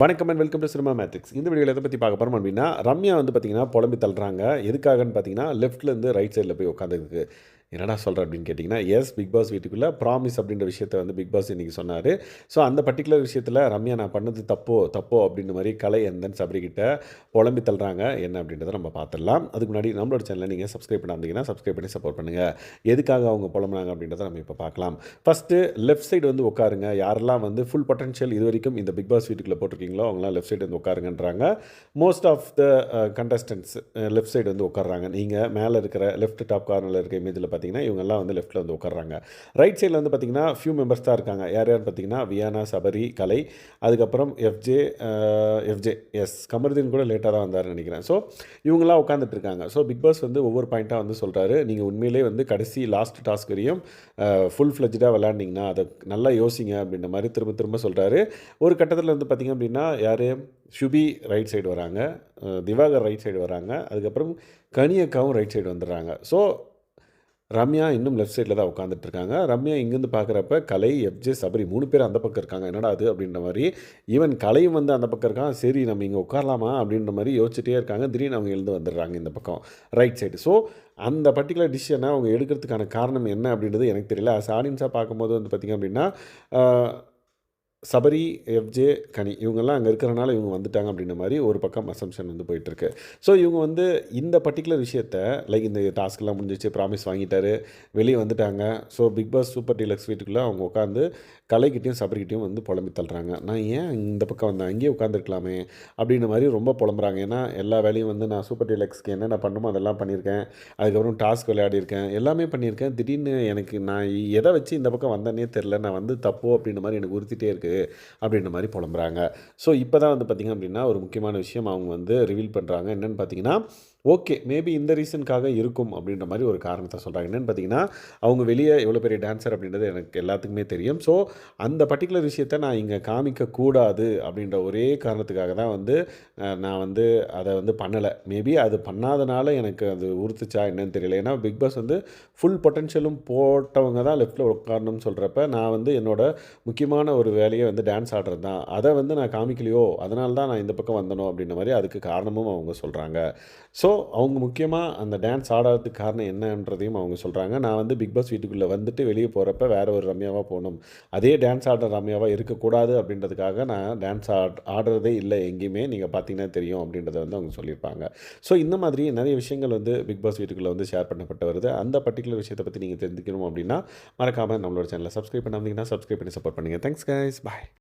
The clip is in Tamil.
வணக்கம் and welcome to Cinema Matrix இந்த வீடியோவில் எதை பற்றி பார்க்க போகிறோம் அப்படின்னா ரம்யா வந்து பார்த்திங்கன்னா புலம்பி தள்ளுறாங்க. எதுக்காகன்னு பார்த்தீங்கன்னா லெஃப்ட்லேருந்து ரைட் சைடில் போய் உட்காந்துருக்கு என்னடா சொல்கிற அப்படின்னு கேட்டிங்கன்னா எஸ் பிக் பாஸ் வீட்டுக்குள்ளே ப்ராமிஸ் அப்படின்ற விஷயத்த வந்து பிக் பாஸ் இன்றைக்கி சொன்னார். ஸோ அந்த பர்டிகுலர் விஷயத்தில் ரம்யா நான் பண்ணது தப்போ தப்போ அப்படின்ற மாதிரி கலை எந்தன் சபரிக்கிட்ட புலம்பி தள்ளுறாங்க. என்ன அப்படின்றத நம்ம பார்த்துடலாம் அதுக்கு முன்னாடி நம்மளோட சேனலை நீங்கள் சப்ஸ்கிரைப் பண்ணாந்தீங்கன்னா சப்ஸ்கிரைப் பண்ணி சப்போர்ட் பண்ணுங்கள் எதுக்காக அவங்க புலம்புனாங்க அப்படின்றத நம்ம இப்போ பார்க்கலாம் ஃபஸ்ட்டு லெஃப்ட் சைடு வந்து உட்காருங்க. யாரெல்லாம் வந்து ஃபுல் பொட்டன்ஷியல் இது வரைக்கும் இந்த பிக் பாஸ் வீட்டுக்குள்ளே போட்டிருக்கீங்களோ அவங்களாம் லெஃப்ட் சைடு வந்து உட்காருங்கன்றாங்க. Most of the contestants left side வந்து உட்காடுறாங்க நீங்கள் மேலே இருக்கிற லெஃப்ட் டாப் கார்னரில் இருக்க இமேஜில் பார்த்தீங்கன்னா இவங்கெல்லாம் வந்து லெஃப்ட்டில் வந்து உட்காடுறாங்க ரைட் சைடில் வந்து பார்த்தீங்கன்னா ஃபியூ மெம்பர்ஸ் தான் இருக்காங்க. யார் யார் பார்த்தீங்கன்னா வியானா சபரி கலை அதுக்கப்புறம் எஃப்ஜே எஃப்ஜே எஸ் கமருதீன் கூட லேட்டாக தான் வந்தார்னு நினைக்கிறேன். ஸோ இவங்களாம் உட்காந்துட்டு இருக்காங்க. ஸோ பிக் பாஸ் வந்து ஒவ்வொரு பாயிண்ட்டாக வந்து சொல்கிறாரு நீங்கள் உண்மையிலே வந்து கடைசி லாஸ்ட் டாஸ்க் வரையும் ஃபுல் ஃப்ளெஜ்டாக விளாண்டிங்கன்னா அதை நல்லா யோசிங்க அப்படின்ற மாதிரி திரும்ப திரும்ப சொல்கிறாரு ஒரு கட்டத்தில் வந்து பார்த்திங்க அப்படின்னா யார்? ஷுபி ரைட் சைடு வராங்க. திவாகர் ரைட் சைடு வராங்க. அதுக்கப்புறம் கனியக்காவும் ரைட் சைடு வந்துடுறாங்க. ஸோ ரம்யா இன்னும் லெஃப்ட் சைடில் தான் உட்காந்துட்டு இருக்காங்க. ரம்யா இங்கேருந்து பார்க்குறப்ப கலை எஃப்ஜே சபரி மூணு பேர் அந்த பக்கம் இருக்காங்க. என்னடா அது அப்படின்ற மாதிரி ஈவன் கலையும் வந்து அந்த பக்கம் இருக்கான். சரி நம்ம இங்கே உட்காரலாமா அப்படின்ற மாதிரி யோசிச்சுட்டே இருக்காங்க. திடீர்னு அவங்க எழுந்து வந்துடுறாங்க இந்த பக்கம் ரைட் சைடு ஸோ அந்த பர்டிகுலர் டிசிஷனை அவங்க எடுக்கிறதுக்கான காரணம் என்ன அப்படின்றது எனக்கு தெரியல. as ஆடியன்ஸாக பார்க்கும்போது வந்து பார்த்திங்க அப்படின்னா சபரி எஃப்ஜே கனி இவங்கெல்லாம் அங்கே இருக்கிறனால இவங்க வந்துட்டாங்க அப்படின்ற மாதிரி ஒரு பக்கம் அசம்ஷன் வந்து போயிட்டுருக்கு. ஸோ இவங்க வந்து இந்த பர்டிகுலர் விஷயத்த லைக் இந்த டாஸ்க்லாம் முடிஞ்சிச்சு ப்ராமிஸ் வாங்கிட்டாரு வெளியே வந்துட்டாங்க. So Bigg Boss super deluxe வீட்டுக்குள்ளே அவங்க உட்காந்து கலைக்கிட்டையும் சபரிக்கிட்டையும் வந்து புலம்பி தள்ளுறாங்க. நான் ஏன் இந்த பக்கம் வந்தேன்? அங்கேயே உட்காந்துருக்கலாமே அப்படின்ற மாதிரி ரொம்ப புலம்புறாங்க. ஏன்னா எல்லா வேலையும் வந்து நான் சூப்பர் டீலக்ஸ்க்கு என்னென்ன பண்ணுமோ அதெல்லாம் பண்ணியிருக்கேன். அதுக்கப்புறம் டாஸ்க் விளையாடிருக்கேன் எல்லாமே பண்ணியிருக்கேன். திடீர்னு எனக்கு நான் எதை வச்சு இந்த பக்கம் வந்தேன்னே தெரில நான் வந்து தப்போ அப்படின்ற மாதிரி எனக்கு உறுத்திட்டே இருக்குது அப்படின்ற மாதிரி புலம்புறாங்க. ஸோ இப்போ தான் வந்து பார்த்திங்க அப்படின்னா ஒரு முக்கியமான விஷயம் அவங்க வந்து ரிவீல் பண்ணுறாங்க என்னென்னு பார்த்தீங்கன்னா ஓகே மேபி இந்த ரீசனுக்காக இருக்கும் அப்படின்ற மாதிரி ஒரு காரணத்தை சொல்கிறாங்க என்னென்னு பார்த்தீங்கன்னா அவங்க வெளியே எவ்வளோ பெரிய டான்சர் அப்படின்றது எனக்கு எல்லாத்துக்குமே தெரியும். ஸோ அந்த பர்டிகுலர் விஷயத்த நான் இங்கே காமிக்கக்கூடாது அப்படின்ற ஒரே காரணத்துக்காக தான் வந்து நான் வந்து அதை வந்து பண்ணலை. மேபி அது பண்ணாதனால எனக்கு அது உறுத்துச்சா என்னன்னு தெரியல. ஏன்னா பிக் பாஸ் வந்து ஃபுல் பொட்டன்ஷியலும் போட்டவங்க தான் லெஃப்ட்டில் உட்காரணும்னு சொல்கிறப்ப நான் வந்து என்னோட முக்கியமான ஒரு வேலையை வந்து டான்ஸ் ஆடுறது தான். அதை வந்து நான் காமிக்கலையோ அதனால தான் நான் இந்த பக்கம் வந்தனோ அப்படின்ற மாதிரி அதுக்கு காரணமும் அவங்க சொல்கிறாங்க ஸோ ஸோ அவங்க முக்கியமாக அந்த டான்ஸ் ஆடாததுக்கு காரணம் என்னன்றதையும் அவங்க சொல்கிறாங்க நான் வந்து பிக் பாஸ் வீட்டுக்குள்ளே வந்துட்டு வெளியே போகிறப்ப வேறு ஒரு ரம்யாவாக போகணும். அதே டான்ஸ் ஆடுற ரம்யாவாக இருக்கக்கூடாது அப்படின்றதுக்காக நான் டான்ஸ் ஆட் ஆடுறதே இல்லை. எங்கேயுமே நீங்கள் பார்த்தீங்கன்னா தெரியும் அப்படின்றத வந்து அவங்க சொல்லியிருப்பாங்க. ஸோ இந்த மாதிரி நிறைய விஷயங்கள் வந்து பிக் பாஸ் வீட்டுக்குள்ளே வந்து ஷேர் பண்ணப்பட்டு வருது. அந்த பர்டிகுலர் விஷயத்தை பற்றி நீங்கள் தெரிஞ்சுக்கணும் அப்படின்னா மறக்காமல் நம்மளோட சேனலை சப்ஸ்கிரைப் பண்ணாமீங்கன்னா சப்ஸ்கிரைப் பண்ணி சப்போர்ட் பண்ணுங்கள் தேங்க்ஸ் கைஸ் பாய்